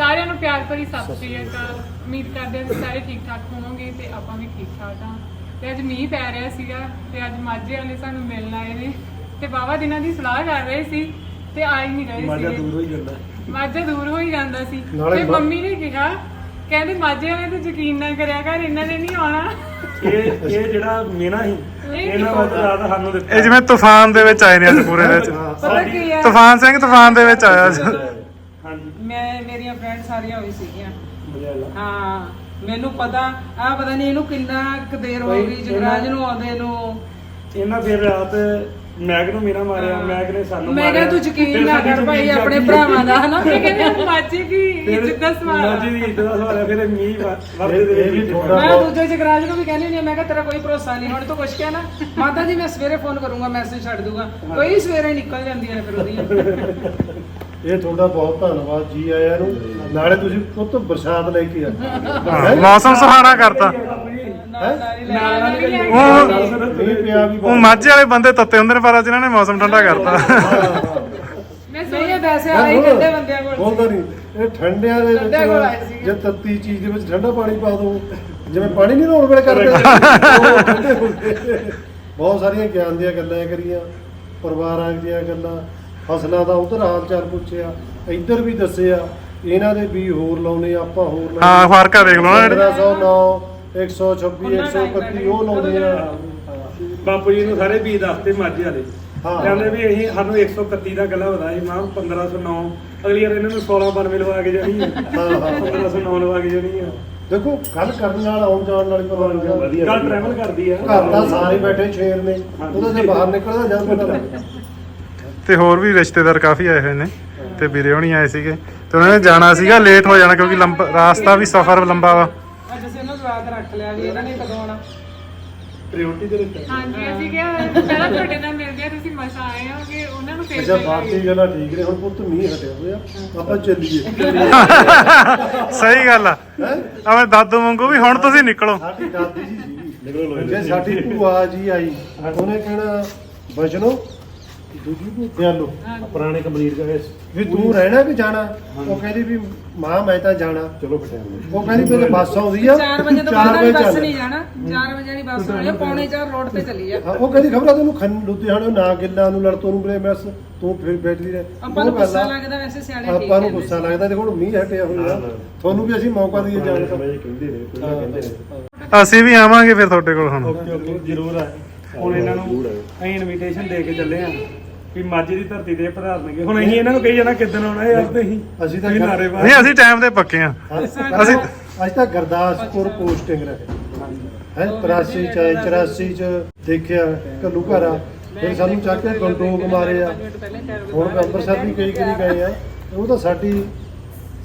ਸਾਰਿਆਂ ਨੂੰ ਪਿਆਰ ਭਰੀ ਸਤਿ ਸ਼੍ਰੀ ਅਕਾਲ। ਉਮੀਦ ਕਰਦੇ ਹਾਂ ਸਾਰੇ ਠੀਕ ਠਾਕ ਹੋਵੋਗੇ ਤੇ ਆਪਾਂ ਵੀ ਠੀਕ ਠਾਕ ਹਾਂ। ਤੇ ਅੱਜ ਮੀਂਹ ਪੈ ਰਿਹਾ ਸੀਗਾ ਤੇ ਅੱਜ ਮਾਝੇ ਵਾਲੇ ਸਾਨੂੰ ਮਿਲਣ ਆਏ ਨੇ। ਤੇ ਬਾਵਾ ਦਿਨਾਂ ਦੀ ਸਲਾਹ ਕਰ ਰਹੇ ਸੀ ਤੇ ਆ ਹੀ ਨਹੀਂ ਰਹੇ ਮਾਝਾ ਸੀਗੇ। ਦੂਰ ਹੋਈ ਜਾਂਦਾ। ਮਾਝਾ ਦੂਰ ਹੋ ਹੀ ਜਾਂਦਾ ਸੀ। ਤੇ ਮੰਮੀ ਨੇ ਕਿਹਾ ਕਹਿੰਦੇ ਮਾਝੇ ਵਾਲੇ ਤੇ ਯਕੀਨ ਨਾ ਕਰਿਆ ਕਰ ਇਹਨਾਂ ਨੇ ਨਹੀਂ ਆਉਣਾ। ਇਹ ਇਹ ਜਿਹੜਾ ਮੇਨਾ ਸੀ ਇਹ ਇਹਨਾਂ ਵੱਲ ਰਾਤ ਸਾਨੂੰ ਦਿੱਤਾ। ਇਹ ਜਿਵੇਂ ਤੂਫਾਨ ਦੇ ਵਿੱਚ ਆਏ ਨੇ ਅੱਜ ਪੂਰੇ ਦੇ ਵਿੱਚ। ਤੂਫਾਨ ਸਿੰਘ ਤੂਫਾਨ ਦੇ ਵਿੱਚ ਆਇਆ ਮੇਰੀਆਂ ਫਰੈਂਡ ਸਾਰੀਆਂ ਹੋਈ ਸੀਗੀਆਂ। ਮਜ਼ਾ ਹਾਂ ਮੈਨੂੰ ਪਤਾ ਆ ਪਤਾ ਨਹੀਂ ਇਹਨੂੰ ਕਿੰਨਾ ਕੁ ਦੇਰ ਹੋ ਗਈ ਜਗਰਾਜ ਨੂੰ ਆਉਂਦੇ ਨੂੰ। ਇਹਨਾਂ ਫਿਰ ਰਾਤ ਮੈਗ ਨੂੰ ਮੇਰਾ ਮਾਰਿਆ ਮੈਗ ਨੇ ਸਾਨੂੰ ਮੈਂ ਕਿਹਾ ਮਾਰਿਆ। ਤੂੰ ਯਕੀਨ ਫਿਰ ਨਾ ਸਾਡੀ ਕਰ ਭਾਈ ਜ਼ਮੀਨ ਆਪਣੇ ਜਾਗੀ। ਭਰਾਵਾਂ ਦਾ ਹਨਾ? ਇਹ ਕਹਿੰਦੇ ਦੀ ਫਿਰ ਇੱਜ਼ਤ ਦਾ ਸਵਾਲ। ਮਾਝੇ ਦੀ ਇੱਜ਼ਤ ਦਾ ਸਵਾਲ ਹੈ ਫਿਰ ਮੀਂਹ ਵ- ਵਰਦੇ ਦੇ ਇਹ ਵੀ ਵਿੱਚ ਥੋੜ੍ਹਾ- ਮੈਂ ਦੂਜੇ ਜਗਰਾਜ ਨੂੰ ਵੀ ਕਹਿੰਦੀ ਨਹੀਂ ਮੈਂ ਕਿਹਾ ਤੇਰਾ ਕੋਈ ਭਰੋਸਾ ਨਹੀਂ ਹੁਣ ਤੂੰ ਕੁਛ ਕਿਹਾ ਨਾ। ਮਾਤਾ ਜੀ ਮੈਂ ਸਵੇਰੇ ਫੋਨ ਕਰੂੰਗਾ ਮੈਸੇਜ ਛੱਡ ਦੂੰਗਾ। ਕੋਈ ਸਵੇਰੇ ਨਿਕਲ ਜਾਂਦੀਆਂ ਨੇ ਫਿਰ ਉਹਦੀਆਂ। ਇਹ ਤੁਹਾਡਾ ਬਹੁਤ ਧੰਨਵਾਦ ਜੀ ਆਇਆਂ ਨੂੰ। ਨਾਲੇ ਤੁਸੀਂ ਪੁੱਤ ਬਰਸਾਤ ਲੈ ਕੇ ਆ ਮੌਸਮ ਸੁਹਾਣਾ ਕਰਤਾ। ਉਹ ਮਾਝੇ ਵਾਲੇ ਬੰਦੇ ਤੱਤੇ ਹੁੰਦੇ ਨੇ ਪਰ ਅੱਜ ਇਹਨਾਂ ਨੇ ਮੌਸਮ ਠੰਡਾ ਕਰਤਾ। ਮੈਂ ਨਹੀਂ ਇਹ ਵੈਸੇ ਆਏ ਹੀ ਕਹਿੰਦੇ ਬੰਦਿਆਂ ਕੋਲ। ਬੋਲਦਾ ਨਹੀਂ। ਇਹ ਠੰਡਿਆਂ ਦੇ। ਵਿੱਚ ਜੇ ਤੱਤੀ ਚੀਜ਼ ਦੇ ਵਿੱਚ ਠੰਡਾ ਪਾਣੀ ਪਾ ਦੋ ਜਿਵੇਂ ਪਾਣੀ ਨਹੀਂ ਰੋਣ ਵੇਲੇ ਕਰਦੇ। ਬਹੁਤ ਸਾਰੀਆਂ ਗਿਆਨ ਦੀਆਂ ਗੱਲਾਂ ਕਰੀਆਂ ਪਰਿਵਾਰਾਂ ਦੀਆਂ ਗੱਲਾਂ ਫਸਲਾਂ ਦਾ ਉਧਰ ਹਾਲ ਚਾਲ ਪੁੱਛਿਆ ਇੱਧਰ ਵੀ ਦੱਸਿਆ ਇਹਨਾਂ ਦੇ ਵੀ ਹੋਰ ਲਾਉਣੇ ਆਪਾਂ ਹੋਰ ਹਾਂ ਫ਼ਰਕ ਆ ਦੇਖ ਲਓ ਨਾ ਜਿਹੜੇ 1509 126 131 ਉਹ ਲਾਉਂਦੇ ਆ। ਬਾਪੂ ਜੀ ਨੂੰ ਸਾਰੇ ਵੀ ਦੱਸਦੇ ਮਾਝੇ ਵਾਲੇ। ਹਾਂ। ਕਹਿੰਦੇ ਵੀ ਅਸੀਂ ਸਾਨੂੰ 131 ਦਾ ਗੱਲਾਂ ਪਤਾ ਸੀ ਮਾਂ 1509 ਅਗਲੀ ਵਾਰ ਇਹਨਾਂ ਨੂੰ 1692 ਲਵਾ ਕੇ ਜਾਣੀ ਹੈ ਹਾਂ, ਹਾਂ। 1509 ਲਵਾ ਕੇ ਜਾਣੀ ਹੈ ਦੇਖੋ ਗੱਲ ਕਰਨ ਨਾਲ ਆਉਣ ਜਾਣ ਨਾਲ ਪਰਵਾਹ ਗੱਲ ਟਰੈਵਲ ਕਰਦੀ ਆ। ਘਰ ਦਾ ਸਾਰੇ ਬੈਠੇ ਸ਼ੇਰ ਨੇ। ਉਹਦੇ ਤੇ ਬਾਹਰ ਨਿਕਲਦਾ ਜਾਂ ਪਤਾ ਲੱਗਦਾ। ਤੇ ਹੋਰ ਵੀ ਰਿਸ਼ਤੇਦਾਰ ਕਾਫੀ ਆਏ ਹੋਏ ਨੇ ਤੇ ਵੀਰੇ ਹੋਣੀ ਆਏ ਸੀਗੇ ਤੇ ਉਹਨਾਂ ਨੇ ਜਾਣਾ ਸੀਗਾ ਲੇਟ ਹੋ ਜਾਣਾ ਕਿਉਂਕਿ ਲੰਬਾ ਰਾਸਤਾ ਵੀ ਸਫ਼ਰ ਲੰਬਾ ਵਾ। ਅੱਜ ਅਸੀਂ ਇਹਨੂੰ ਸਵਾਦ ਰੱਖ ਲਿਆ ਵੀ ਇਹਨਾਂ ਨੇ ਕਦੋਂ ਆਉਣਾ। ਪ੍ਰਾਇੋਰਟੀ ਦੇ ਵਿੱਚ ਹਾਂਜੀ ਅਸੀਂ ਕਿਹਾ ਪਹਿਲਾਂ ਤੁਹਾਡੇ ਨਾਲ ਮਿਲਦੇ ਆ ਤੁਸੀਂ ਮਸਾ ਆਏ ਹੋ ਕਿ ਉਹਨਾਂ ਨੂੰ ਫੇਰ ਅੱਛਾ ਬਾਕੀ ਗੱਲਾਂ ਠੀਕ ਨੇ ਹੁਣ ਪੁੱਤ ਮੀਂਹ ਹਟਿਆ ਹੋਇਆ ਆਪਾਂ ਚੱਲੀਏ। ਸਹੀ ਗੱਲ ਆ। ਹੈ? ਆਵੇਂ ਦਾਦੂ ਵਾਂਗੂ ਵੀ ਹੁਣ ਤੁਸੀਂ ਨਿਕਲੋ। ਸਾਡੀ ਦਾਦੀ ਜੀ ਸੀਗੀ ਜੇ ਸਾਡੀ ਭੂਆ ਜੀ ਆਈ ਉਹਨੇ ਕਹਿਣਾ ਬਚਨੋ? ਦੂਜੀ ਨੂੰ ਦਿਆਲੋ ਪੁਰਾਣੇ ਕੰਪਲੀਟ ਕਰੇ ਵੀ ਤੂੰ ਰਹਿਣਾ ਕਿ ਜਾਣਾ? ਉਹ ਕਹਿੰਦੀ ਵੀ ਮਾਂ ਮੈਂ ਤਾਂ ਜਾਣਾ। ਚਲੋ ਬਟਿਆ ਉਹ ਕਹਿੰਦੀ ਮੇਰੇ ਬੱਸ ਆਉਂਦੀ ਆ। 4 ਵਜੇ ਤੋਂ ਚਾਰ ਬਾਅਦ ਵਾਲੀ ਬੱਸ ਚੱਲ। ਨਹੀਂ ਜਾਣਾ। 4 ਵਜੇ ਵਾਲੀ ਬੱਸ ਆਉਣੀ ਆ, ਪੌਣੇ 4 ਰੋਡ ਤੇ ਚੱਲੀ ਆ। ਹਾਂ, ਉਹ ਕਹਿੰਦੀ ਖਬਰਾਂ ਤੈਨੂੰ ਖੰਨ ਲੁਧਿਆਣੇ ਨਾ ਗਿੱਲਾ ਨੂੰ ਲੜਤੋਂ ਨੂੰ ਬਲੇ ਮੈਸ ਤੂੰ ਫਿਰ ਬੈਠਦੀ ਰਹਿ। ਆਪਾਂ ਨੂੰ ਉਹ ਗੱਲ ਗੁੱਸਾ ਆ, ਲੱਗਦਾ ਵੈਸੇ ਸਿਆਣੇ ਠੀਕ ਆਪਾਂ ਨੂੰ ਨੇ। ਗੁੱਸਾ ਲੱਗਦਾ ਦੇਖੋ ਹੁਣ ਮੀਂਹ ਹਟਿਆ ਹੋਇਆ। ਤੁਹਾਨੂੰ ਵੀ ਅਸੀਂ ਮੌਕਾ ਦਈਏ ਜਾਣ ਦਾ। ਕਹਿੰਦੇ ਨੇ ਕੋਈ ਕਹਿੰਦੇ ਨੇ। ਅਸੀਂ ਵੀ ਆਵਾਂਗੇ ਫਿਰ ਤੁਹਾਡੇ ਕੋਲ ਹੁਣ। ਓਕੇ ਓਕੇ ਜ਼ਰੂਰ ਆ। ਹੁਣ ਇਹਨਾਂ ਨੂੰ ਅਸੀਂ ਇਨਵੀਟੇਸ਼ਨ ਦੇ ਕੇ ਚੱਲੇ ਆ। ਵੀ ਮਾਝੇ ਦੀ ਧਰਤੀ ਤੇ ਪਧਾਰਨਗੇ ਹੁਣ ਅਸੀਂ ਇਹਨਾਂ ਨੂੰ ਕਹੀ ਜਾਣਾ ਕਿੱਦਣ ਆਉਣਾ ਯਾਰ ਤੁਸੀਂ ਅਸੀਂ ਤਾਂ ਨਾਰੇ ਬਾਹਰ ਨਹੀਂ ਅਸੀਂ ਟਾਈਮ ਦੇ ਪੱਕੇ ਆ ਅਸੀਂ ਅੱਜ ਤੱਕ ਗਰਦਾਸਪੁਰ ਪੋਸਟਿੰਗ ਰਹੇ ਹੈ 83 ਚ 84 ਚ ਦੇਖਿਆ ਘੱਲੂ ਘਰਾ ਫਿਰ ਸਾਨੂੰ ਚੱਕ ਕੇ ਗੰਡੋਗ ਮਾਰੇ ਆ। ਹੁਣ ਅੰਮ੍ਰਿਤਸਰ ਵੀ ਕਈ ਕਰੀ ਗਏ ਆ। ਉਹ ਤਾਂ ਸਾਡੀ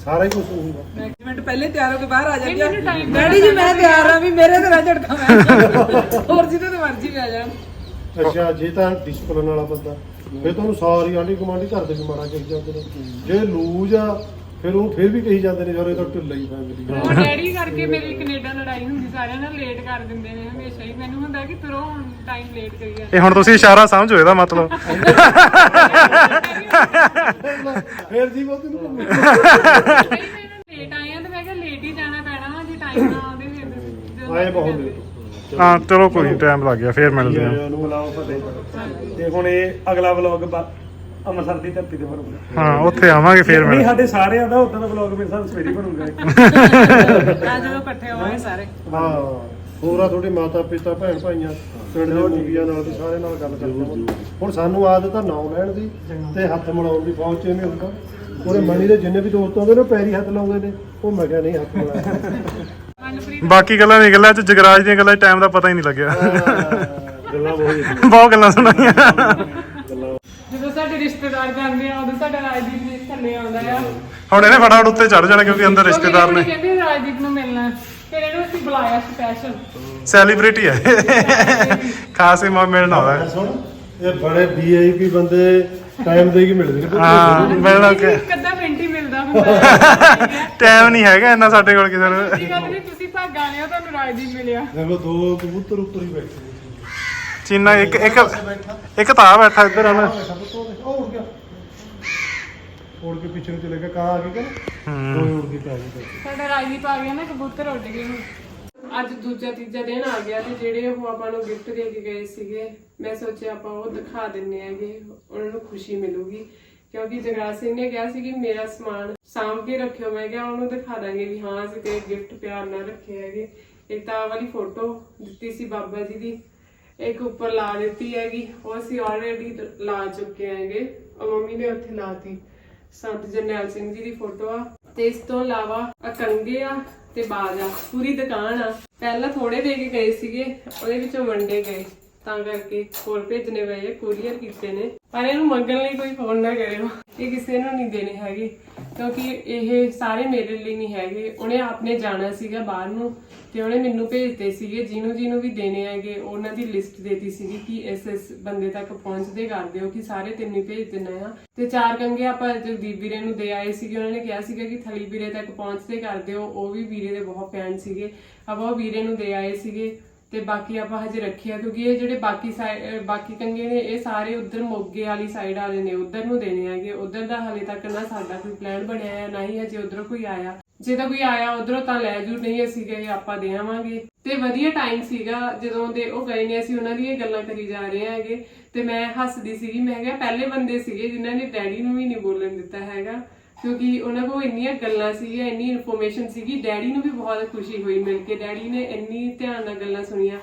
ਸਾਰਾ ਹੀ ਕੁਝ ਹੋਊਗਾ। ਮੈਨੇਜਮੈਂਟ ਪਹਿਲੇ ਤਿਆਰ ਹੋ ਕੇ ਬਾਹਰ ਆ ਜਾਂਦੀ ਆ ਡੈਡੀ ਜੀ ਮੈਂ ਤਿਆਰ ਆ ਵੀ ਮੇਰੇ ਤੇ ਨਾ ਝਟਕਾ ਮੈਂ ਹੋਰ ਜਿਹਦੇ ਤੇ ਮਰਜ਼ੀ ਆ ਜਾਣ। ਅੱਛਾ ਜੇ ਤਾਂ ਡਿਸਪਲਿਨ ਵਾਲਾ ਬੰਦਾ। ਫਿਰ ਤੁਹਾਨੂੰ ਸਾਰੀ ਆਂਢੀ ਗੁਆਂਢੀ ਘਰ ਦੇ ਵੀ ਮਾਰਾ ਕਹੀ ਜਾਂਦੇ ਨੇ। ਜੇ ਲੂਜ ਆ ਫਿਰ ਉਹ ਫਿਰ ਵੀ ਕਹੀ ਜਾਂਦੇ ਨੇ ਯਾਰ ਇਹ ਤਾਂ ਢਿੱਲਾ ਹੀ ਫੈਮਿਲੀ ਉਹ ਡੈਡੀ ਕਰਕੇ ਮੇਰੀ ਕੈਨੇਡਾ ਲੜਾਈ ਹੁੰਦੀ ਸਾਰਿਆਂ ਨਾਲ ਲੇਟ ਕਰ ਦਿੰਦੇ ਨੇ ਹਮੇਸ਼ਾ ਹੀ। ਮੈਨੂੰ ਹੁੰਦਾ ਕਿ ਤੁਰੋ ਹੁਣ ਟਾਈਮ ਲੇਟ ਕਰੀ ਜਾਂਦੇ ਇਹ ਹੁਣ ਤੁਸੀਂ ਇਸ਼ਾਰਾ ਸਮਝੋ ਇਹਦਾ ਮਤਲਬ। ਫਿਰ ਜੀ ਘੁੰਮੀ ਨਹੀਂ ਮੈਨੂੰ ਲੇਟ ਆਏ ਆ ਤੇ ਮੈਂ ਕਿਹਾ ਲੇਟ ਹੀ ਜਾਣਾ ਪੈਣਾ ਵਾ ਜੇ ਟਾਈਮ ਨਾ ਆਉਂਦੇ ਫਿਰ ਆਏ ਬਹੁਤ ਲੇਟ ਹਾਂ ਚਲੋ ਕੋਈ ਟਾਈਮ ਲੱਗ ਗਿਆ ਫੇਰ ਮਿਲਦੇ ਆ ਉਹਨੂੰ ਬੁਲਾਓ ਫਤਿਹ ਤੇ ਹੁਣ ਇਹ ਅਗਲਾ ਵਲੌਗ ਅੰਮ੍ਰਿਤਸਰ ਦੀ ਧਰਤੀ ਤੇ ਬਣੂਗਾ। ਹਾਂ ਉੱਥੇ ਆਵਾਂਗੇ ਫੇਰ ਨਹੀਂ ਮਿਲ ਸਾਡੇ ਸਾਰਿਆਂ ਦਾ ਉਦਾਂ ਦਾ ਵਲੌਗ ਮੇਰੇ ਸਾਹ ਸਵੇਰੇ ਬਣੂਗਾ। ਆ ਜਦੋਂ ਇਕੱਠੇ ਹੋਵਾਂਗੇ ਸਾਰੇ। ਹਾਂ। ਹੋਰ ਆ ਤੁਹਾਡੇ ਮਾਤਾ ਪਿਤਾ ਭੈਣ ਭਾਈਆਂ ਪਿੰਡ ਦੇ ਮੁੰਡਿਆਂ ਨਾਲ ਵੀ ਸਾਰੇ ਨਾਲ ਗੱਲ ਕਰਦੇ ਹੁਣ ਸਾਨੂੰ ਆਦਤ ਆ ਨਾਂ ਲੈਣ ਦੀ ਤੇ ਹੱਥ ਮਿਲਾਉਣ ਦੀ ਫੌਜ ਚ ਨਹੀਂ ਹੁੰਦਾ। ਉਹਦੇ ਮਣੀ ਦੇ ਜਿੰਨੇ ਵੀ ਦੋਸਤ ਆਉਂਦੇ ਨੇ ਉਹ ਪੈਰੀ ਹੱਥ ਲਾਉਂਦੇ ਨੇ। ਉਹ ਮੈਂ ਕਿਹਾ ਨਹੀਂ ਹੱਥ ਮਿਲਾਇਆ ਮਨਪ੍ਰੀਤ ਬਾਕੀ ਗੱਲਾਂ ਨਹੀਂ ਗੱਲਾਂ ਚ ਜਗਰਾਜ ਦੀਆਂ ਗੱਲਾਂ ਟਾਈਮ ਦਾ ਪਤਾ ਹੀ ਨਹੀਂ ਲੱਗਿਆ। ਗੱਲਾਂ ਬਹੁਤ ਬਹੁਤ ਗੱਲਾਂ ਸੁਣਾਈਆਂ। ਜਦੋਂ ਸਾਡੇ ਰਿਸ਼ਤੇਦਾਰ ਜਾਂਦੇ ਆ ਉਦੋਂ ਸਾਡਾ ਰਾਜਦੀਪ ਨੇ ਥੱਲੇ ਆਉਂਦਾ ਆ। ਹੁਣ ਇਹਨੇ ਫਟਾਫਟ ਉੱਤੇ ਚੜ ਜਾਣਾ ਕਿਉਂਕਿ ਅੰਦਰ ਰਿਸ਼ਤੇਦਾਰ ਨੇ। ਕਹਿੰਦੇ ਰਾਜਦੀਪ ਨੂੰ ਮਿਲਣਾ। ਫਿਰ ਇਹਨੂੰ ਅਸੀਂ ਬੁਲਾਇਆ ਸਪੈਸ਼ਲ ਸੈਲੀਬ੍ਰਿਟੀ ਹੈ ਖਾਸ ਹੀ ਮਾ ਮਿਲਣ ਹੈ। ਸੁਣ ਇਹ ਬੜੇ ਵੀਆਈਪੀ ਬੰਦੇ ਟਾਈਮ ਦੇ ਕੇ ਮਿਲਦੇ ਨੇ। ਹਾਂ ਮਿਲਣਾ ਕਿ ਅੱਧਾ ਮਿੰਟ ਹੀ ਮਿਲਦਾ ਹੁੰਦਾ। ਟਾਈਮ ਨਹੀਂ ਹੈਗਾ ਇੰਨਾ ਸਾਡੇ ਕੋਲ ਕਿਸੇ ਨੂੰ। ਮਿਲਿਆ। ਦੇਖੋ ਦੋ ਕਬੂਤਰ ਉੱਪਰ ਹੀ ਬੈਠੇ ਨੇ। ਚੀਨਾ ਇੱਕ ਇੱਕ ਇੱਕ ਤਾਂ ਆ ਬੈਠਾ ਇੱਧਰ ਹਨ ਉਹ ਉੜ ਗਿਆ। ਉੜ ਕੇ ਪਿੱਛੇ ਨੂੰ ਚਲੇ ਗਿਆ ਕਾਂ ਆ ਕਿ ਹੂੰ। ਉੜ ਕੇ ਪੈ ਗਈ ਸਾਡਾ ਰਾਜਦੀਪ ਆ ਗਿਆ ਨਾ ਕਬੂਤਰ ਉੱਡ ਗਏ ਹੁਣ। ਅੱਜ ਦੂਜਾ ਤੀਜਾ ਦਿਨ ਆ ਗਿਆ ਤੇ ਜਿਹੜੇ ਉਹ ਆਪਾਂ ਨੂੰ ਗਿਫਟ ਦੇ ਕੇ ਗਏ ਸੀਗੇ ਮੈਂ ਸੋਚਿਆ ਆਪਾਂ ਉਹ ਦਿਖਾ ਦਿੰਨੇ ਆਗੇ ਉਹਨਾਂ ਨੂੰ ਖੁਸ਼ੀ ਮਿਲੂਗੀ। ਕਿਉਂਕਿ ਜਗਰਾਜ ਸਿੰਘ ਨੇ ਕਿਹਾ ਸੀ ਕਿ ਮੇਰਾ ਸਮਾਨ ਸਾਂਭ ਕੇ ਰੱਖਿਓ। ਮੈਂ ਕਿਹਾ ਉਹਨੂੰ ਦਿਖਾ ਦਾਂਗੇ ਵੀ ਹਾਂ, ਅਸੀਂ ਤੇ ਗਿਫਟ ਪਿਆਰ ਨਾਲ ਰੱਖੇ ਹੈਗੇ। ਇੱਕ ਤਾਂ ਵਾਲੀ ਫੋਟੋ ਦਿੱਤੀ ਸੀ ਬਾਬਾ ਜੀ ਦੀ। ਇੱਕ ਉੱਪਰ ਲਾ ਦਿੱਤੀ ਹੈਗੀ। ਉਹ ਅਸੀਂ ਆਲਰੇਡੀ ਲਾ ਚੁੱਕੇ ਹੈਗੇ। ਉਹ ਮੰਮੀ ਨੇ ਉੱਥੇ ਲਾਤੀ। ਸੰਤ ਜਰਨੈਲ ਸਿੰਘ ਜੀ ਦੀ ਫੋਟੋ ਆ। ਤੇ ਇਸ ਤੋਂ ਇਲਾਵਾ ਆ ਆ ਤੇ ਬਾਜ ਆ। ਪੂਰੀ ਦੁਕਾਨ ਆ। ਪਹਿਲਾਂ ਥੋੜੇ ਦੇ ਕੇ ਗਏ ਸੀਗੇ, ਉਹਦੇ ਵਿੱਚੋਂ ਵੰਡੇ ਗਏ। ਤਾਂ ਕਰਕੇ ਹੋਰ ਭੇਜਣੇ ਪਏ ਕੁਰੀਅਰ ਕੀਤੇ ਨੇ। ਪਰ ਇਹਨੂੰ ਮੰਗਣ ਲਈ ਕੋਈ ਫੋਨ ਨਾ ਕਰਿਓ। ਇਹ ਕਿਸੇ ਨੂੰ ਨਹੀਂ ਦੇਣੇ ਹੈਗੇ, ਕਿਉਂਕਿ ਇਹ ਸਾਰੇ ਮੇਰੇ ਲਈ ਨਹੀਂ ਹੈਗੇ। ਉਹਨੇ ਆਪਨੇ ਜਾਣਾ ਸੀਗਾ ਬਾਹਰ ਨੂੰ ਤੇ ਉਹਨੇ ਮੈਨੂੰ ਭੇਜਦੇ ਸੀਗੇ। ਜਿਹਨੂੰ ਜਿਹਨੂੰ ਵੀ ਦੇਣੇ ਹੈਗੇ, ਉਹਨਾਂ ਦੀ ਲਿਸਟ ਦੇਤੀ ਸੀਗੀ ਕਿ ਇਸ ਇਸ ਬੰਦੇ ਤੱਕ ਪਹੁੰਚਦੇ ਕਰ ਦਿਓ, ਕਿ ਸਾਰੇ ਤੈਨੂੰ ਭੇਜ ਦੇਣਾ ਆ। ਤੇ ਚਾਰ ਕੰਗੇ ਆਪਾਂ ਜਗਦੀਪ ਵੀਰੇ ਨੂੰ ਦੇ ਆਏ ਸੀਗੇ। ਉਹਨਾਂ ਨੇ ਕਿਹਾ ਸੀਗਾ ਕਿ ਥਲੀ ਵੀਰੇ ਤੱਕ ਪਹੁੰਚਦੇ ਕਰ ਦਿਓ। ਉਹ ਵੀ ਵੀਰੇ ਦੇ ਬਹੁਤ ਫੈਨ ਸੀਗੇ। ਆਪਾਂ ਉਹ ਵੀਰੇ ਨੂੰ ਦੇ ਆਏ ਸੀਗੇ। ਤੇ ਬਾਕੀ ਆਪਾਂ ਹਜੇ ਰੱਖਿਆ ਕਿਉਂਕਿ ਇਹ ਜਿਹੜੇ ਬਾਕੀ ਬਾਕੀ ਕੰਗੇ ਨੇ, ਇਹ ਸਾਰੇ ਉਧਰ ਮੋਗੇ ਵਾਲੀ ਸਾਈਡ ਵਾਲੇ ਨੇ, ਉਧਰ ਨੂੰ ਦੇਣੇ ਹੈਗੇ। ਉਧਰ ਦਾ ਹਲੇ ਤੱਕ ਨਾ ਸਾਡਾ ਕੋਈ ਪਲਾਨ ਬਣਿਆ ਹੈ ਨਾ ਹੀ ਹਜੇ ਉਧਰੋਂ ਕੋਈ ਆਇਆ। ਜੇ ਤਾਂ ਕੋਈ ਆਇਆ ਉਧਰੋਂ ਤਾਂ ਲੈ ਜੂ, ਨਹੀਂ ਅਸੀਂ ਗਏ, ਆਪਾਂ ਦੇ ਆਵਾਂਗੇ। ਤੇ ਵਧੀਆ ਟਾਈਮ ਸੀਗਾ, ਜਦੋਂ ਦੇ ਉਹ ਗਏ ਨੇ, ਅਸੀਂ ਉਹਨਾਂ ਦੀਆਂ ਗੱਲਾਂ ਕਰੀ ਜਾ ਰਹੇ ਹੈਗੇ। ਤੇ ਮੈਂ ਹੱਸਦੀ ਸੀਗੀ, ਮੈਂ ਕਿਹਾ ਪਹਿਲੇ ਬੰਦੇ ਸੀਗੇ ਜਿਨ੍ਹਾਂ ਨੇ ਡੈਡੀ ਨੂੰ ਵੀ ਨਹੀਂ ਬੋਲਣ ਦਿੱਤਾ ਹੈਗਾ। ਕਿਉਂਕਿ ਉਹਨਾਂ ਕੋਲ ਇੰਨੀਆਂ ਗੱਲਾਂ ਸੀਗੀਆਂ, ਇੰਨੀ ਇਨਫੋਰਮੇਸ਼ਨ ਸੀਗੀ। ਡੈਡੀ ਨੂੰ ਵੀ ਬਹੁਤ ਖੁਸ਼ੀ ਹੋਈ ਮਿਲ ਕੇ। ਡੈਡੀ ਨੇ ਇੰਨੀ ਧਿਆਨ ਨਾਲ ਗੱਲਾਂ ਸੁਣੀਆਂ।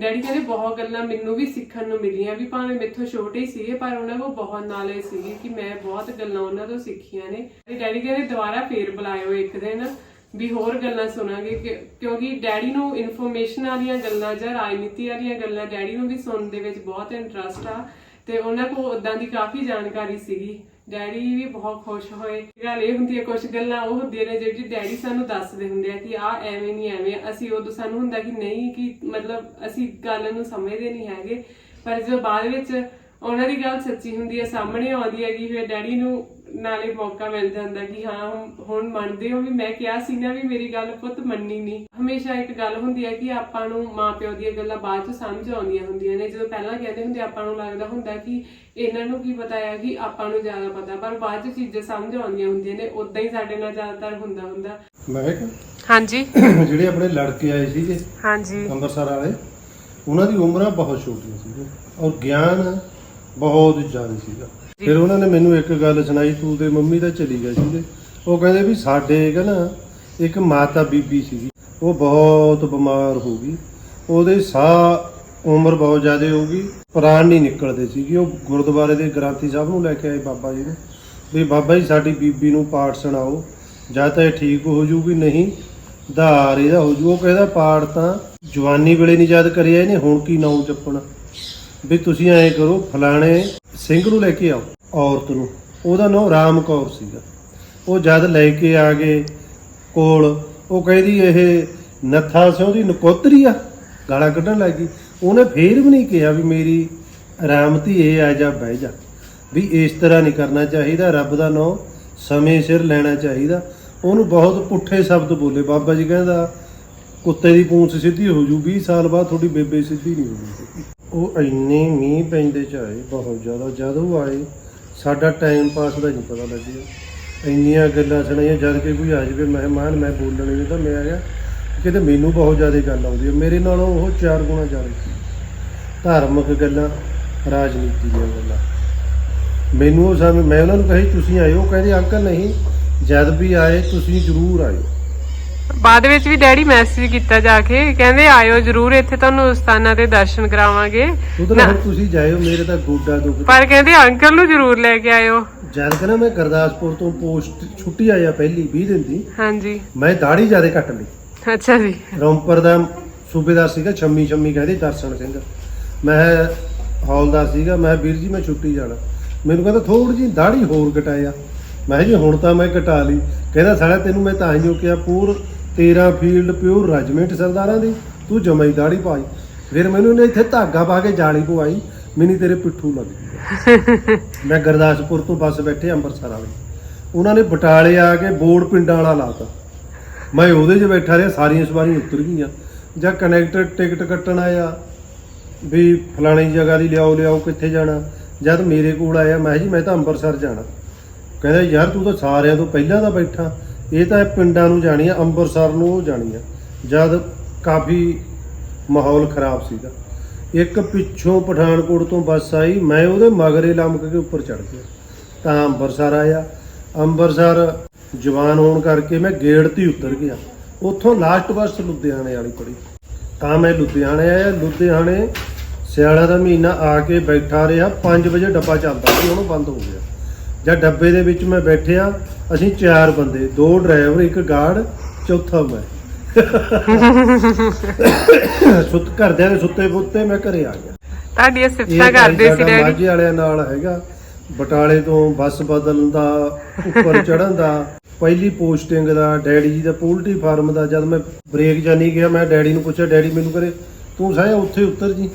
ਡੈਡੀ ਕਹਿੰਦੇ ਬਹੁਤ ਗੱਲਾਂ ਮੈਨੂੰ ਵੀ ਸਿੱਖਣ ਨੂੰ ਮਿਲੀਆਂ ਵੀ ਭਾਵੇਂ ਮੇਥੋਂ ਛੋਟੇ ਹੀ ਸੀਗੇ, ਪਰ ਉਹਨਾਂ ਕੋਲ ਬਹੁਤ ਨੌਲੇਜ ਸੀਗੀ ਕਿ ਮੈਂ ਬਹੁਤ ਗੱਲਾਂ ਉਹਨਾਂ ਤੋਂ ਸਿੱਖੀਆਂ ਨੇ। ਡੈਡੀ ਕਹਿੰਦੇ ਦੁਬਾਰਾ ਫੇਰ ਬੁਲਾਇਓ ਇੱਕ ਦਿਨ ਵੀ ਹੋਰ ਗੱਲਾਂ ਸੁਣਾਂਗੇ ਕਿਉਂਕਿ ਡੈਡੀ ਨੂੰ ਇਨਫੋਰਮੇਸ਼ਨ ਵਾਲੀਆਂ ਗੱਲਾਂ ਜਾਂ ਰਾਜਨੀਤੀ ਵਾਲੀਆਂ ਗੱਲਾਂ ਡੈਡੀ ਨੂੰ ਵੀ ਸੁਣਨ ਦੇ ਵਿੱਚ ਬਹੁਤ ਇੰਟਰਸਟ ਆ। ਤੇ ਉਹਨਾਂ ਕੋਲ ਉਦਾਂ ਦੀ ਕਾਫੀ ਜਾਣਕਾਰੀ ਸੀਗੀ। ਡੈਡੀ ਵੀ ਬਹੁਤ ਖੁਸ਼ ਹੋਏ। ਗੱਲ ਇਹ ਹੁੰਦੀ ਹੈ ਕੁਝ ਗੱਲਾਂ ਉਹ ਹੁੰਦੀਆਂ ਨੇ ਜਿਹੜੀ ਡੈਡੀ ਸਾਨੂੰ ਦੱਸਦੇ ਹੁੰਦੇ ਆ ਕਿ ਆ ਐਵੇਂ ਨਹੀਂ, ਐਵੇਂ। ਅਸੀਂ ਉਦੋਂ ਸਾਨੂੰ ਹੁੰਦਾ ਕਿ ਨਹੀਂ ਕਿ ਮਤਲਬ ਅਸੀਂ ਗੱਲ ਨੂੰ ਸਮਝਦੇ ਨਹੀਂ ਹੈਗੇ। ਪਰ ਜਦੋਂ ਬਾਅਦ ਵਿੱਚ ਉਹਨਾਂ ਦੀ ਗੱਲ ਸੱਚੀ ਹੁੰਦੀ ਹੈ, ਸਾਹਮਣੇ ਆਉਂਦੀ ਹੈਗੀ, ਫਿਰ ਡੈਡੀ ਨੂੰ ਨਾਲੇ ਮੌਕਾ ਮਿਲ ਜਾਂਦਾ ਕਿ ਹਾਂ ਹੁਣ- ਮੰਨਦੇ ਹੋ ਵੀ ਮੈਂ ਕਿਹਾ ਸੀ ਨਾ ਵੀ ਮੇਰੀ ਗੱਲ ਪੁੱਤ ਮੰਨੀ ਨਹੀਂ। ਹਮੇਸ਼ਾ ਇੱਕ ਗੱਲ ਹੁੰਦੀ ਹੈ ਕਿ ਆਪਾਂ ਨੂੰ ਮਾਪਿਓ ਦੀਆਂ ਗੱਲਾਂ ਬਾਅਦ ਚ ਸਮਝ ਆਉਂਦੀਆਂ ਹੁੰਦੀਆਂ ਨੇ। ਜਦੋਂ ਪਹਿਲਾਂ ਕਹਿੰਦੇ ਹੁੰਦੇ ਆਪਾਂ ਨੂੰ ਲੱਗਦਾ ਹੁੰਦਾ ਕਿ ਇਹਨਾਂ ਨੂੰ ਕੀ ਪਤਾ ਹੈ ਕਿ ਆਪਾਂ ਨੂੰ ਜ਼ਿਆਦਾ ਪਤਾ ਪਰ ਬਾਅਦ ਚ ਚੀਜ਼ਾਂ ਸਮਝ ਆਉਂਦੀਆਂ ਹੁੰਦੀਆਂ ਨੇ ਉਦਾਂ ਹੀ ਸਾਡੇ ਨਾਲ ਜ਼ਿਆਦਾਤਰ ਹੁੰਦਾ ਹੁੰਦਾ। ਮੈਂ ਹਾਂਜੀ। ਜਿਹੜੇ ਆਪਣੇ ਲੜਕੇ ਆਏ ਸੀਗੇ ਹਾਂਜੀ। ਅੰਮ੍ਰਿਤਸਰ ਵਾਲੇ ਉਹਨਾਂ ਦੀ ਉਮਰਾਂ ਬਹੁਤ ਛੋਟੀਆਂ ਸੀਗੀਆਂ ਔਰ ਗਿਆਨ ਬਹੁਤ ਜ਼ਿਆਦਾ ਸੀਗਾ। ਫਿਰ ਉਹਨਾਂ ਨੇ ਮੈਨੂੰ ਇੱਕ ਗੱਲ ਸੁਣਾਈ, ਤੂੰ ਤੇ ਮੰਮੀ ਤਾਂ ਚਲੀ ਗਏ ਸੀਗੇ। ਉਹ ਕਹਿੰਦੇ ਵੀ ਸਾਡੇ ਕਹਿੰਦਾ ਇੱਕ ਮਾਤਾ ਬੀਬੀ ਸੀਗੀ। ਉਹ ਬਹੁਤ ਬਿਮਾਰ ਹੋ ਗਈ। ਉਹਦੇ ਸਾਹ ਉਮਰ ਬਹੁਤ ਜ਼ਿਆਦਾ ਹੋ ਗਈ। ਪ੍ਰਾਣ ਨਹੀਂ ਨਿਕਲਦੇ ਸੀਗੇ। ਉਹ ਗੁਰਦੁਆਰੇ ਦੇ ਗ੍ਰੰਥੀ ਸਾਹਿਬ ਨੂੰ ਲੈ ਕੇ ਆਏ ਬਾਬਾ ਜੀ ਨੂੰ। ਵੀ ਬਾਬਾ ਜੀ, ਸਾਡੀ ਬੀਬੀ ਨੂੰ ਪਾਠ ਸੁਣਾਓ। ਜਾਂ ਤਾਂ ਇਹ ਠੀਕ ਹੋ ਜੂਗੀ ਨਹੀਂ, ਧਾਰ ਇਹਦਾ ਹੋ ਜੂ। ਉਹ ਕਹਿੰਦਾ, ਪਾਠ ਤਾਂ ਜਵਾਨੀ ਵੇਲੇ ਨਹੀਂ ਯਾਦ ਕਰਿਆ ਇਹਨੇ, ਹੁਣ ਕੀ ਨਾਉ ਜਪਣਾ ਵੀ ਤੁਸੀਂ ਐਂ ਕਰੋ, ਫਲਾਣੇ ਸਿੰਘ ਨੂੰ ਲੈ ਕੇ ਆਓ, ਔਰਤ ਨੂੰ। ਉਹਦਾ ਨਾਮ ਰਾਮ ਕੌਰ ਸੀਗਾ। ਉਹ ਜਦ ਲੈ ਕੇ ਆ ਗਏ ਕੋਲ, ਉਹ ਕਹਿੰਦੀ ਇਹ ਨੱਥਾ ਸਿਉ ਦੀ ਨਕੋਤਰੀ ਆ, ਗਾਲਾਂ ਕੱਢਣ ਲੱਗੀ ਉਹਨੇ ਫੇਰ ਵੀ ਨਹੀਂ ਕਿਹਾ ਵੀ ਮੇਰੀ ਰਾਮਤੀ ਇਹ ਆ ਜਾ ਬਹਿ ਜਾ। ਵੀ ਇਸ ਤਰ੍ਹਾਂ ਨਹੀਂ ਕਰਨਾ ਚਾਹੀਦਾ, ਰੱਬ ਦਾ ਨਾਮ ਸਮੇਂ ਸਿਰ ਲੈਣਾ ਚਾਹੀਦਾ। ਉਹਨੂੰ ਬਹੁਤ ਪੁੱਠੇ ਸ਼ਬਦ ਬੋਲੇ। ਬਾਬਾ ਜੀ ਕਹਿੰਦਾ, ਕੁੱਤੇ ਦੀ ਪੂੰਛ ਸਿੱਧੀ ਹੋ ਜੂ 20 ਸਾਲ ਬਾਅਦ ਤੁਹਾਡੀ ਬੇਬੇ ਸਿੱਧੀ ਨਹੀਂ ਹੋਣੀ ਉਹ ਇੰਨੇ ਮੀਂਹ ਪੈਂਦੇ ਚ ਆਏ, ਬਹੁਤ ਜ਼ਿਆਦਾ। ਜਦੋਂ ਆਏ, ਸਾਡਾ ਟਾਈਮ ਪਾਸ ਦਾ ਨਹੀਂ ਪਤਾ ਲੱਗਿਆ। ਇੰਨੀਆਂ ਗੱਲਾਂ ਸੁਣਾਈਆਂ, ਜਦ ਕਿ ਕੋਈ ਆ ਜਾਵੇ ਮਹਿਮਾਨ ਮੈਂ ਬੋਲਣ ਨਹੀਂ ਤਾਂ ਮੈਂ ਆ ਗਿਆ ਕਿਤੇ ਮੈਨੂੰ ਬਹੁਤ ਜ਼ਿਆਦਾ ਗੱਲ ਆਉਂਦੀ ਹੈ ਮੇਰੇ ਨਾਲੋਂ ਉਹ ਚਾਰ ਗੁਣਾ ਜ਼ਿਆਦਾ ਸੀ। ਧਾਰਮਿਕ ਗੱਲਾਂ, ਰਾਜਨੀਤੀ ਦੀਆਂ ਗੱਲਾਂ। ਮੈਨੂੰ ਉਹ ਸਮੇਂ ਮੈਂ ਉਹਨਾਂ ਨੂੰ ਕਹੀ, ਤੁਸੀਂ ਆਇਓ। ਕਹਿੰਦੇ, ਅੰਕਲ, ਨਹੀਂ, ਜਦ ਵੀ ਆਏ, ਤੁਸੀਂ ਜ਼ਰੂਰ ਆਇਓ। ਬਾਅਦ ਵਿੱਚ ਵੀ ਡੈਡੀ ਮੈਸੇਜ ਕੀਤਾ ਜਾ ਕੇ ਕਹਿੰਦੇ ਆਇਓ ਜਰੂਰ ਇੱਥੇ ਤੁਹਾਨੂੰ ਸਥਾਨਾਂ ਤੇ ਦਰਸ਼ਨ ਕਰਾਵਾਂਗੇ। ਉਧਰ ਨਾ। ਹੁਣ ਤੁਸੀਂ ਜਾਇਓ ਮੇਰੇ ਤਾਂ ਗੋਡਾ ਦੁੱਖ ਪਰ ਕਹਿੰਦੇ ਅੰਕਲ ਨੂੰ ਜਰੂਰ ਲੈ ਕੇ ਆਇਓ। ਜਦ ਕਿ ਨਾ ਮੈਂ ਗੁਰਦਾਸਪੁਰ ਤੋਂ ਪੋਸਟ ਛੁੱਟੀ ਆਇਆ ਪਹਿਲੀ 20 ਦਿਨ ਦੀ। ਹਾਂਜੀ। ਮੈਂ ਦਾੜੀ ਜ਼ਿਆਦਾ ਕੱਟ ਲਈ। ਅੱਛਾ ਜੀ। ਰੌਂਪਰ ਦਾ ਸੂਬੇਦਾਰ ਸੀਗਾ ਛੰਮੀ ਛੰਮੀ ਕਹਿੰਦੇ ਦਰਸ਼ਨ ਸਿੰਘ। ਮੈਂ ਹੌਲਦਾਰ ਸੀਗਾ ਮੈਂ ਵੀਰ ਜੀ ਮੈਂ ਛੁੱਟੀ ਜਾਣਾ। ਮੈਨੂੰ ਕਹਿੰਦਾ ਥੋੜੀ ਜੀ ਦਾੜੀ ਹੋਰ ਕਟਾਇਆ ਮੈਂ ਕਿਹਾ ਜੀ ਹੁਣ ਤਾਂ ਮੈਂ ਕਟਾ ਲਈ। ਕਹਿੰਦਾ ਸਾਲਾ ਤੈਨੂੰ ਮੈਂ ਤਾਂ ਹੀ ਜੋ ਕਿਹਾ ਪੂਰ 13 ਫੀਲਡ ਪਿਓਰ ਰੈਜੀਮੈਂਟ ਸਰਦਾਰਾਂ ਦੀ ਤੂੰ ਜਮਾਈ ਦਾੜੀ ਪਾਈ। ਫਿਰ ਮੈਨੂੰ ਇਹਨੇ ਇੱਥੇ ਧਾਗਾ ਪਾ ਕੇ ਜਾਲੀ ਪਵਾਈ ਮੈਨੀ ਤੇਰੇ ਪਿੱਠੂ ਲੱਗ ਗਈ ਮੈਂ ਗੁਰਦਾਸਪੁਰ ਤੋਂ ਬੱਸ ਬੈਠੇ ਅੰਮ੍ਰਿਤਸਰ ਵਾਲੇ। ਉਹਨਾਂ ਨੇ ਬਟਾਲੇ ਆ ਕੇ ਬੋਰਡ ਪਿੰਡਾਂ ਵਾਲਾ ਲਾਤਾ। ਮੈਂ ਉਹਦੇ 'ਚ ਬੈਠਾ ਰਿਹਾ ਸਾਰੀਆਂ ਸਵਾਰੀਆਂ ਉਤਰ ਗਈਆਂ। ਜਾਂ ਕਨੈਕਟਰ ਟਿਕਟ ਕੱਟਣ ਆਇਆ ਵੀ ਫਲਾਣੀ ਜਗ੍ਹਾ ਦੀ ਲਿਆਓ ਲਿਆਓ ਕਿੱਥੇ ਜਾਣਾ। ਜਦ ਮੇਰੇ ਕੋਲ ਆਇਆ ਮੈਂ ਜੀ ਮੈਂ ਤਾਂ ਅੰਮ੍ਰਿਤਸਰ ਜਾਣਾ। ਕਹਿੰਦਾ ਯਾਰ ਤੂੰ ਤਾਂ ਸਾਰਿਆਂ ਤੋਂ ਪਹਿਲਾਂ ਦਾ ਬੈਠਾ। ਇਹ ਤਾਂ ਪਿੰਡਾਂ ਨੂੰ ਜਾਣੀ ਆ ਅੰਮ੍ਰਿਤਸਰ ਨੂੰ ਉਹ ਜਾਣੀ ਆ, ਜਦ ਕਾਫੀ ਮਾਹੌਲ ਖਰਾਬ ਸੀਗਾ। ਇੱਕ ਪਿੱਛੋਂ ਪਠਾਨਕੋਟ ਤੋਂ ਬੱਸ ਆਈ, ਮੈਂ ਉਹਦੇ ਮਗਰੇ ਲੰਮਕ ਕੇ ਉੱਪਰ ਚੜ ਗਿਆ। ਤਾਂ ਅੰਮ੍ਰਿਤਸਰ ਆਇਆ। ਅੰਮ੍ਰਿਤਸਰ ਜਵਾਨ ਹੋਣ ਕਰਕੇ ਮੈਂ ਗੇੜ ਤੇ ਹੀ ਉਤਰ ਗਿਆ। ਉੱਥੋਂ ਲਾਸਟ ਬੱਸ ਲੁਧਿਆਣੇ ਵਾਲੀ ਪੜੀ। ਤਾਂ ਮੈਂ ਲੁਧਿਆਣੇ ਆਇਆ। ਲੁਧਿਆਣੇ ਸਿਆਲਾ ਦਾ ਮਹੀਨਾ ਆ ਕੇ ਬੈਠਾ ਰਿਹਾ। 5 ਵਜੇ ਡੱਬਾ ਚੱਲਦਾ ਸੀ, ਉਹਨੂੰ ਬੰਦ ਹੋ ਗਿਆ। ਜਦ ਡੱਬੇ ਦੇ ਵਿੱਚ ਮੈਂ ਬੈਠਿਆ ਅਸੀਂ ਚਾਰ ਬੰਦੇ ਦੋ ਡਰਾਈਵਰ ਇੱਕ ਗਾਰਡ ਚੌਥਾ ਮੈਂ। ਸੁੱਤ ਘਰਦਿਆਂ ਦੇ ਸੁੱਤੇ ਪੁੱਤੇ ਮੈਂ ਘਰੇ ਆ ਗਿਆ। ਤੁਹਾਡੀਆਂ ਸਿਫਤਾਂ ਕਰਦੇ ਸੀ ਡੈਡੀ। ਮਾਝੇ ਵਾਲਿਆਂ ਨਾਲ ਹੈਗਾ। ਬਟਾਲੇ ਤੋਂ ਬੱਸ ਬਦਲਣ ਦਾ ਉੱਪਰ ਚੜਨ ਦਾ ਪਹਿਲੀ ਪੋਸਟਿੰਗ ਦਾ ਡੈਡੀ ਜੀ ਦਾ ਪੋਲਟਰੀ ਫਾਰਮ ਦਾ ਜਦ ਮੈਂ ਬ੍ਰੇਕ ਜਾਨੀ ਗਿਆ ਮੈਂ ਡੈਡੀ ਨੂੰ ਪੁੱਛਿਆ ਡੈਡੀ ਮੈਨੂੰ ਕਰੇ ਤੂੰ ਸਾਇਆ ਉੱਥੇ ਉੱਤਰ ਜੀ?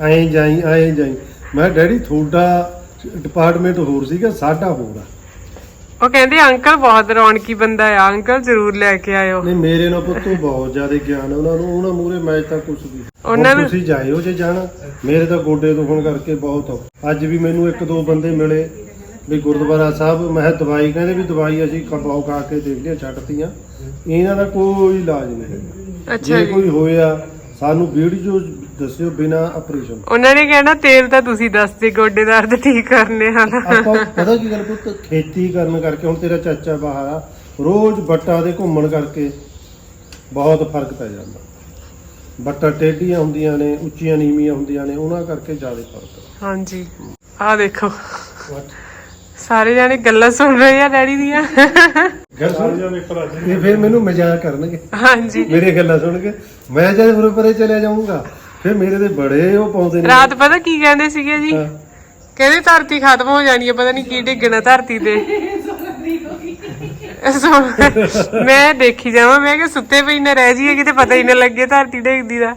ਐਂ ਜਾਈ ਐਂ ਜਾਈ। ਮੈਂ ਡੈਡੀ ਤੁਹਾਡਾ ਡਿਪਾਰਟਮੈਂਟ ਹੋਰ ਸੀਗਾ ਸਾਡਾ ਹੋਰ ਆ। ਉਹ ਕਹਿੰਦੇ ਅੰਕਲ ਬਹੁਤ ਰੌਣਕੀ ਬੰਦਾ ਆ ਅੰਕਲ ਜ਼ਰੂਰ ਲੈ ਕੇ ਆਇਓ। ਨਹੀਂ ਮੇਰੇ ਨਾਲ ਪੁੱਤੋਂ ਬਹੁਤ ਜ਼ਿਆਦਾ ਗਿਆਨ ਆ ਉਹਨਾਂ ਨੂੰ ਉਹਨਾਂ ਮੂਰੇ ਮੈਂ ਤਾਂ ਕੁਝ ਵੀ ਉਹਨਾਂ ਨੂੰ- ਤੁਸੀਂ ਜਾਇਓ ਜੇ ਜਾਣਾ ਮੇਰੇ ਤਾਂ ਗੋਡੇ ਦੁਖਣ ਕਰਕੇ ਬਹੁਤ ਅੱਜ ਵੀ ਮੈਨੂੰ ਇੱਕ ਦੋ ਬੰਦੇ ਮਿਲੇ ਵੀ ਗੁਰਦੁਆਰਾ ਸਾਹਿਬ ਮੈਂ ਕਿਹਾ ਦਵਾਈ ਕਹਿੰਦੇ ਵੀ ਦਵਾਈ ਅਸੀਂ ਖਪਾਓ ਖਾ ਕੇ ਦੇਖ ਲਿਆ ਛੱਡਤੀਆਂ। ਇਹਨਾਂ ਦਾ ਕੋਈ ਇਲਾਜ ਨਹੀਂ ਹੈਗਾ। ਅੱਛਾ ਜੇ ਜੀ। ਕੋਈ ਹੋਇਆ ਸਾਨੂੰ ਵੀਡੀਓ ਦੱਸਿਓ ਬਿਨਾ ਆਪਰੇਸ਼ਨ ਉਹਨਾਂ ਨੇ ਕਹਿਣਾ ਤੇਲ ਤਾਂ ਤੁਸੀਂ ਦੱਸਦੇ ਗੋਡੇ ਦਰਦ ਠੀਕ ਕਰਨੇ ਹਨ ਆਪਾਂ ਪਤਾ ਕੀ ਗੱਲ ਪੁੱਤ ਖੇਤੀ ਕਰਨ ਕਰਕੇ ਹੁਣ ਤੇਰਾ ਚਾਚਾ ਬਾਹਰ ਆ ਰੋਜ਼ ਬੱਟਾ ਦੇ ਘੁੰਮਣ ਕਰਕੇ ਬਹੁਤ ਫ਼ਰਕ ਪੈ ਜਾਂਦਾ। ਬੱਟਾ ਟੇਢੀਆਂ ਹੁੰਦੀਆਂ ਨੇ ਉੱਚੀਆਂ ਨੀਵੀਆਂ ਹੁੰਦੀਆਂ ਨੇ ਉਹਨਾਂ ਕਰਕੇ ਜ਼ਿਆਦਾ ਫ਼ਰਕ ਹਾਂਜੀ। ਆਹ ਦੇਖੋ। ਸਾਰੇ ਜਾਣੇ ਗੱਲਾਂ ਸੁਣ ਰਹੇ ਆ ਡੈਡੀ ਦੀਆਂ। ਗੱਲ ਸੁਣ। ਇਹ ਫਿਰ ਮੈਨੂੰ ਮਜ਼ਾਕ ਕਰਨਗੇ। ਹਾਂਜੀ। ਮੇਰੀ ਗੱਲਾਂ ਸੁਣ ਕੇ ਮੈਂ ਜਦ ਪਰੇ ਚਲੇ ਜਾਊਂਗਾ ਫਿਰ ਮੇਰੇ ਦੇ ਬੜੇ ਉਹ ਪਾਉਂਦੇ ਨੇ। ਰਾਤ ਪਤਾ ਕੀ ਕਹਿੰਦੇ ਸੀਗੇ ਜੀ? ਹਾਂ। ਕਹਿੰਦੇ ਧਰਤੀ ਖਤਮ ਹੋ ਜਾਣੀ ਹੈ ਪਤਾ ਨਹੀਂ ਕੀ ਡਿੱਗਣਾ ਧਰਤੀ ਤੇ। ਸੋ- ਮੈਂ ਦੇਖੀ ਜਾਵਾਂ ਮੈਂ ਕਿ ਸੁੱਤੇ ਪਈ ਨਾ ਰਹਿ ਜਾਈਏ ਕਿਤੇ ਪਤਾ ਹੀ ਨਾ ਲੱਗੇ ਧਰਤੀ ਡਿੱਗਦੀ ਦਾ।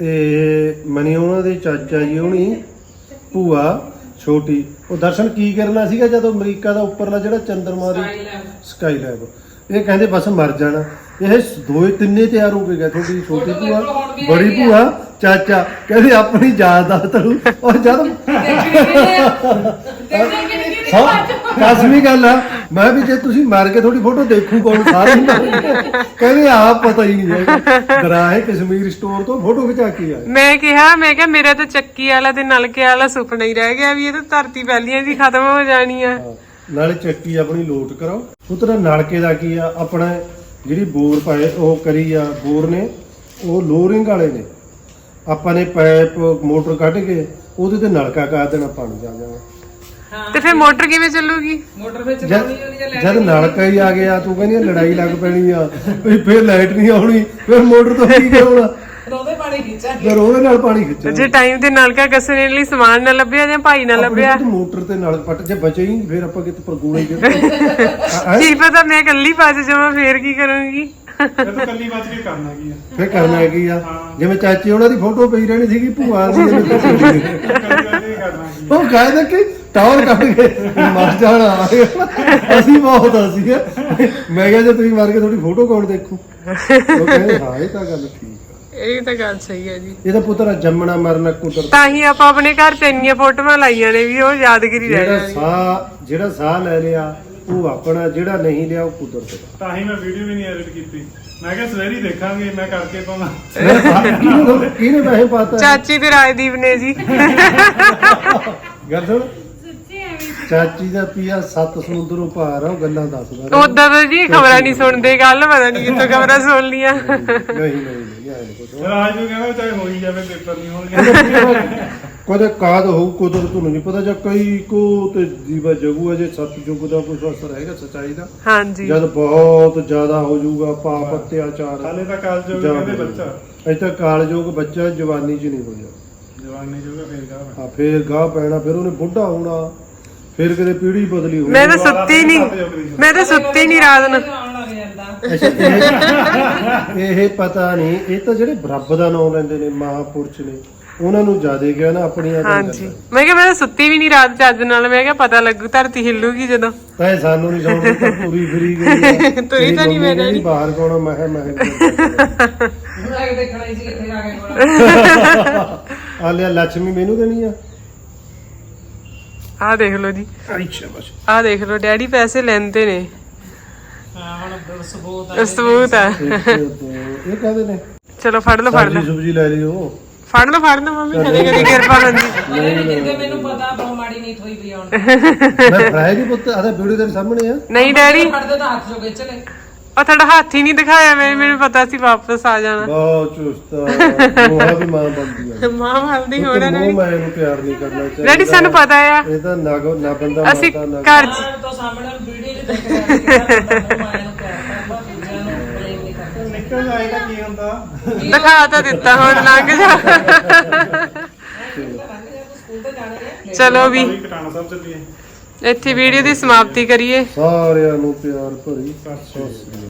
ਇਹ ਮਨੀ ਉਹਨਾਂ ਦੇ ਚਾਚਾ ਜੀ ਹੋਣੀ ਭੂਆ ਛੋਟੀ। ਉਹ ਦਰਸ਼ਨ ਕੀ ਕਰਨਾ ਸੀਗਾ ਜਦੋਂ ਅਮਰੀਕਾ ਦਾ ਉੱਪਰਲਾ ਜਿਹੜਾ ਚੰਦਰਮਾ ਦੀ ਸਕਾਈ ਲੈਬ ਇਹ ਕਹਿੰਦੇ ਬਸ ਮਰ ਜਾਣਾ। ਇਹ ਦੋਏ ਤਿੰਨੇ ਤਿਆਰ ਹੋ ਗਏ। ਤੁਹਾਡੀ ਛੋਟੀ ਭੂਆ ਬੜੀ ਭੂਆ ਚਾਚਾ ਕਹਿੰਦੇ ਆਪਣੀ ਜਾਇਦਾਦ ਤੜੂ ਔਰ ਜਦ ਹਾਂ ਕਸਮੀ ਗੱਲ ਆ। ਮੈਂ ਵੀ ਜੇ ਤੁਸੀਂ ਮਾਰ ਕੇ ਤੁਹਾਡੀ ਫੋਟੋ ਦੇਖੂ ਕੌਣ ਸਾਰੇ। ਕਹਿੰਦੇ ਆਪ ਪਤਾ ਹੀ ਨਹੀਂ ਹੈ ਦਰਾਏ ਕਸ਼ਮੀਰ ਸਟੋਰ ਤੋਂ ਫੋਟੋ ਖਿਚਾ ਕੇ ਆਏ। ਮੈਂ ਕਿਹਾ ਮੈਂ ਕਿਹਾ ਮੇਰਾ ਤਾਂ ਚੱਕੀ ਵਾਲਾ ਤੇ ਨਲਕੇ ਵਾਲਾ ਸੁਪਨਾ ਹੀ ਰਹਿ ਗਿਆ ਵੀ ਇਹ ਤਾਂ ਧਰਤੀ ਪਹਿਲੀਆਂ ਦੀ ਖਤਮ ਹੋ ਜਾਣੀ ਆ। ਨਾਲੇ ਚੱਕੀ ਆਪਣੀ ਲੋਟ ਕਰਾਓ। ਉਤਰਾ ਨਲਕੇ ਦਾ ਕੀ ਆ? ਆਪਣਾ ਜਿਹੜੀ ਬੋਰ ਪਾਏ ਉਹ ਕਰੀ ਆ ਬੋਰ ਨੇ ਉਹ ਲੋਰਿੰਗ ਵਾਲੇ ਨੇ। ਆਪਾਂ ਨੇ ਪਾਈਪ ਮੋਟਰ ਕੱਢ ਕੇ ਉਹਦੇ ਤੇ ਨਲਕਾ ਕਰ ਦੇਣਾ ਪਾਣੀ ਜਾ ਜਾਣਾ। ਤੇ ਫਿਰ ਮੋਟਰ ਕਿਵੇਂ ਚੱਲੂਗੀ? ਮੋਟਰ ਵਿੱਚ ਜਦ ਜਦ ਨਲਕਾ ਹੀ ਆ ਗਿਆ ਤੂੰ ਕਹਿੰਦੀ ਆ ਲੜਾਈ ਲੱਗ ਪੈਣੀ ਆ। ਵੀ ਫਿਰ ਲਾਈਟ ਨਹੀਂ ਆਉਣੀ ਫਿਰ ਮੋਟਰ ਤੋਂ ਕੀ ਕਰਨਾ ਰੋਵੇ ਪਾਣੀ ਖਿੱਚਾ ਫਿਰ ਉਹਦੇ ਨਾਲ ਪਾਣੀ ਖਿੱਚਣਾ ਜੇ ਟਾਈਮ ਤੇ ਨਲਕਾ ਕੱਸਣੇ ਲਈ ਸਮਾਨ ਨਾ ਲੱਭਿਆ ਜਾਂ ਭਾਈ ਨਾ ਲੱਭਿਆ? ਆਪਣੀ ਮੋਟਰ ਤੇ ਨਾਲ ਪੱਟ ਜੇ ਬਚੇ ਹੀ ਫਿਰ ਆਪਾਂ ਕਿਤੇ ਪਰਗੂਣੇ ਜੇ ਕੀ ਪਤਾ ਮੈਂ ਇਕੱਲੀ ਬਚ ਜਾਵਾਂ ਫੇਰ ਕੀ ਕਰੂੰਗੀ ਇਹ ਤਾਂ ਕੱਲੀ ਬਚ ਕੇ ਕਰਨਾ ਕੀ ਆ। ਫਿਰ ਕਰਨਾ ਕੀ ਆ? ਜਿਵੇਂ ਚਾਚੀ ਉਹਨਾਂ ਦੀ ਫੋਟੋ ਪਈ ਰਹਿਣੀ ਸੀਗੀ ਭੂਆ ਦੀ ਜਿਵੇਂ ਤੁਸੀਂ ਕੱਲੀ ਕੱਲੀ ਕਰਨਾ ਕੀ ਉਹ ਕਹਿੰਦੇ ਕਿ ਟਾਵਰ ਕੱਢ ਕੇ ਮਰ ਜਾਣਾ। ਅਸੀਂ ਬਹੁਤ ਅਸੀਂ ਮੈਂ ਕਿਹਾ ਜੇ ਤੁਸੀਂ ਮਾਰ ਕੇ ਤੁਹਾਡੀ ਫੋਟੋ ਕੌਣ ਦੇਖੂ? ਉਹ ਕਹਿੰਦੇ ਹਾਂ ਇਹ ਤਾਂ ਗੱਲ ਠੀਕ ਆ। ਇਹ ਤਾਂ ਗੱਲ ਸਹੀ ਹੈ ਜੀ। ਇਹਦਾ ਪੁੱਤਰਾ ਜੰਮਣਾ ਮਰਨਾ ਕੁਦਰਤ ਤਾਂ ਹੀ ਆਪਾਂ ਆਪਣੇ ਘਰ ਚ ਇੰਨੀਆਂ ਫੋਟੋਆਂ ਲਾਈਆਂ ਨੇ ਵੀ ਉਹ ਯਾਦਗਿਰੀ ਰਹਿ ਜਿਹੜਾ ਸਾਹ ਜਿਹੜਾ ਸਾਹ ਲੈ ਲਿਆ ਉਹ ਆਪਣਾ ਜਿਹੜਾ ਨਹੀਂ ਲਿਆ ਉਹ ਕੁਦਰਤ ਦਾ। ਤਾਂ ਹੀ ਮੈਂ ਵੀਡੀਓ ਵੀ ਨਹੀਂ ਐਡਿਟ ਕੀਤੀ। ਮੈਂ ਕਿਹਾ ਸਵੇਰੇ ਦੇਖਾਂਗੇ ਮੈਂ ਕਰਕੇ ਪਾਵਾਂ। ਕਿਹਨੇ ਕਿਹਨੇ ਪੈਸੇ ਪਾਤਾ? ਚਾਚੀ ਤੇ ਰਾਜਦੀਪ ਨੇ ਜੀ। ਗੱਲ ਸੁਣ। ਸੱਚੀ ਐਵੇਂ ਚਾਚੀ ਦਾ ਪੀਆ ਸੱਤ ਸਮੁੰਦਰੋਂ ਪਾਰ ਆ ਉਹ ਗੱਲਾਂ ਦੱਸਦਾ। ਉਦਾਂ ਤਾਂ ਜੀ ਖਬਰਾਂ ਨਹੀਂ ਸੁਣਦੇ ਗੱਲ ਪਤਾ ਨਹੀਂ ਕਿੱਥੋਂ ਖਬਰਾਂ ਸੁਣ ਲੀਆਂ ਨਹੀਂ ਨਹੀਂ ਨਹੀਂ ਰਾਜ ਨੂੰ ਕਹਿੰਦਾ ਚਾਹੇ ਹੋਈ ਜਾਵੇ ਪੇਪਰ ਨਹੀਂ ਹੋਣਗੇ। ਕਦੇ ਕਾਦ ਹੋਊ ਕੁਦਰਤ ਨੂੰ ਨਹੀਂ ਪਤਾ ਜਾਂ ਕਈ ਕੋ ਤੇ ਜੀਵਾ ਜਗੂ ਅਜੇ ਸਤਜੁਗ ਦਾ ਕੁਝ ਅਸਰ ਹੈਗਾ ਸਚਾਈ ਦਾ। ਹਾਂਜੀ। ਜਦ ਬਹੁਤ ਜ਼ਿਆਦਾ ਹੋ ਜਾਊਗਾ ਪਾਪ ਅਤਿਆਚਾਰ ਹਾਲੇ ਤਾਂ ਕਾਲ ਜੋ ਜਾਂ ਕਹਿੰਦੇ ਬੱਚਾ। ਅਜੇ ਤਾਂ ਕਾਲਯੁਗ ਬੱਚਾ ਜਵਾਨੀ 'ਚ ਨਹੀਂ ਹੋਇਆ। ਜਵਾਨੀ ਜੋਗਾ ਫੇਰ ਗਾ ਆ ਫੇਰ ਗਾਹ ਪੈਣਾ ਫਿਰ ਉਹਨੇ ਬੁੱਢਾ ਹੋਣਾ ਫਿਰ ਕਦੇ ਪੀੜੀ ਬਦਲੀ ਹੋਣੀ ਮੈਂ ਤਾਂ ਸੁੱਤੀ ਨਹੀਂ ਮੈਂ ਤਾਂ ਸੁੱਤੀ ਨਹੀਂ ਰਾਤ ਨੂੰ। ਇਹ ਇਹ ਪਤਾ ਨਹੀਂ ਇਹ ਤਾਂ ਜਿਹੜੇ ਰੱਬ ਦਾ ਨਾਮ ਲੈਂਦੇ ਨੇ ਮਹਾਪੁਰਸ਼ ਨੇ। ਉਹਨਾਂ ਨੂੰ ਜ਼ਿਆਦਾ ਗਿਆ ਨਾ ਆਪਣੀਆਂ ਤਾਂ ਹਾਂਜੀ। ਗੱਲਾਂ। ਮੈਂ ਕਿਹਾ ਮੈਂ ਤਾਂ ਸੁੱਤੀ ਵੀ ਨਹੀਂ ਰਾਤ ਚੱਜ ਨਾਲ। ਮੈਂ ਕਿਹਾ ਪਤਾ ਲੱਗੂ ਧਰਤੀ ਹਿੱਲੂਗੀ ਜਦੋਂ। ਤਾਂ ਇਹ ਸਾਨੂੰ ਨਹੀਂ ਸਮਝ ਤਾਂ ਤੁਰੀ ਫਿਰੀ ਗਈ ਹੈ। ਤੁਰੀ ਤਾਂ ਨਹੀਂ ਮੈਂ ਨਹੀਂ ਬਾਹਰ ਕੋਣਾ ਮੈਂ ਕਿਹਾ ਮੈਂ ਹੁਣ ਆ ਕੇ ਦੇਖਣਾ ਹੀ ਸੀ ਕਿੱਥੇ ਆ ਗਏ ਕੋਲ ਆ ਲਿਆ ਲక్ష్ਮੀ ਮੈਨੂੰ ਦੇਣੀ ਆ? ਆਹ ਦੇਖ ਲਓ ਜੀ। ਅੱਛਾ ਬਸ। ਆਹ ਦੇਖ ਲਓ ਡੈਡੀ ਪੈਸੇ ਲੈਂਦੇ ਨੇ। ਹਾਂ ਹੁਣ ਸਬੂਤ ਸਬੂਤ ਆ। ਇਹ ਕਹਦੇ ਨੇ? ਚਲੋ ਫੜ ਲਓ ਫੜ ਸਬਜ਼ੀ ਲਓ। ਸੁਬਜੀ ਲੈ ਲਿਓ। ਫੜ ਲਓ ਫੜ ਲਓ ਮੰਮੀ ਕਦੇ ਕਦੇ। ਕਿਰਪਾ ਜਿੱਦੇ ਮੈਨੂੰ ਪਤਾ ਬਹੁਤ ਮਾੜੀ ਨੀਤ ਹੋਈ ਪਈ ਹੁਣ। ਮੈਂ ਫਰਾਈ ਦੀ ਪੁੱਤ ਆਦਾ ਵੀਡੀਓ ਦੇ ਸਾਹਮਣੇ ਆ। ਨਹੀਂ ਡੈਡੀ। ਫੜਦੇ ਤਾਂ ਹੱਥ ਜੋ ਖਿੱਚ ਲੈ ਉਹ ਤੁਹਾਡਾ ਹੱਥ ਹੀ ਨਹੀਂ ਦਿਖਾਇਆ ਮੈਂ ਮੈਨੂੰ ਪਤਾ ਸੀ ਵਾਪਸ ਆ ਜਾਣਾ। ਬਹੁਤ ਚੁਸਤਾ ਮੋਹਾ ਵੀ ਮਾਂ ਬੰਦੀ ਆ। ਮਾਂ ਹਲਦੀ ਪੁੱਤ ਹੋਣਾ ਮੋਹ ਮੈਂ ਇਹਨੂੰ ਪਿਆਰ ਨਹੀਂ ਕਰਨਾ ਚਾਹੀਦਾ। ਡੈਡੀ ਸਾਨੂੰ ਪਤਾ ਆ। ਇਹ ਤਾਂ ਨਾ ਬੰਦਾ ਅਸੀਂ ਮਾਤਾ ਨਾ ਘਰ 'ਚ ਤੋਂ ਸਾਹਮਣੇ ਵੀਡੀਓ 'ਚ ਦੇਖ ਰਿਹਾ ਕਿ ਬੰਦਾ ਮਾਇਆ ਨੂੰ ਪਿਆਰ ਕਰਦਾ ਦੂਜਿਆਂ ਨੂੰ ਬਲੇਮ ਨਹੀਂ ਕਰਦਾ ਨਿਕਲ ਜਾਏਗਾ ਕੀ ਹੁੰਦਾ? ਦਿਖਾ ਤਾਂ ਦਿੱਤਾ ਹੁਣ ਲੰਘ ਜਾ। ਚਲੋ ਵੀ। ਕਟਾਣਾ ਸਾਹਿਬ ਚੱਲੀਏ। ਇੱਥੇ ਵੀਡੀਓ ਦੀ ਸਮਾਪਤੀ ਕਰੀਏ। ਸਾਰਿਆਂ ਨੂੰ ਪਿਆਰ ਭਰੀ। ਸਤਿ ਸ੍ਰੀ ਅਕਾਲ।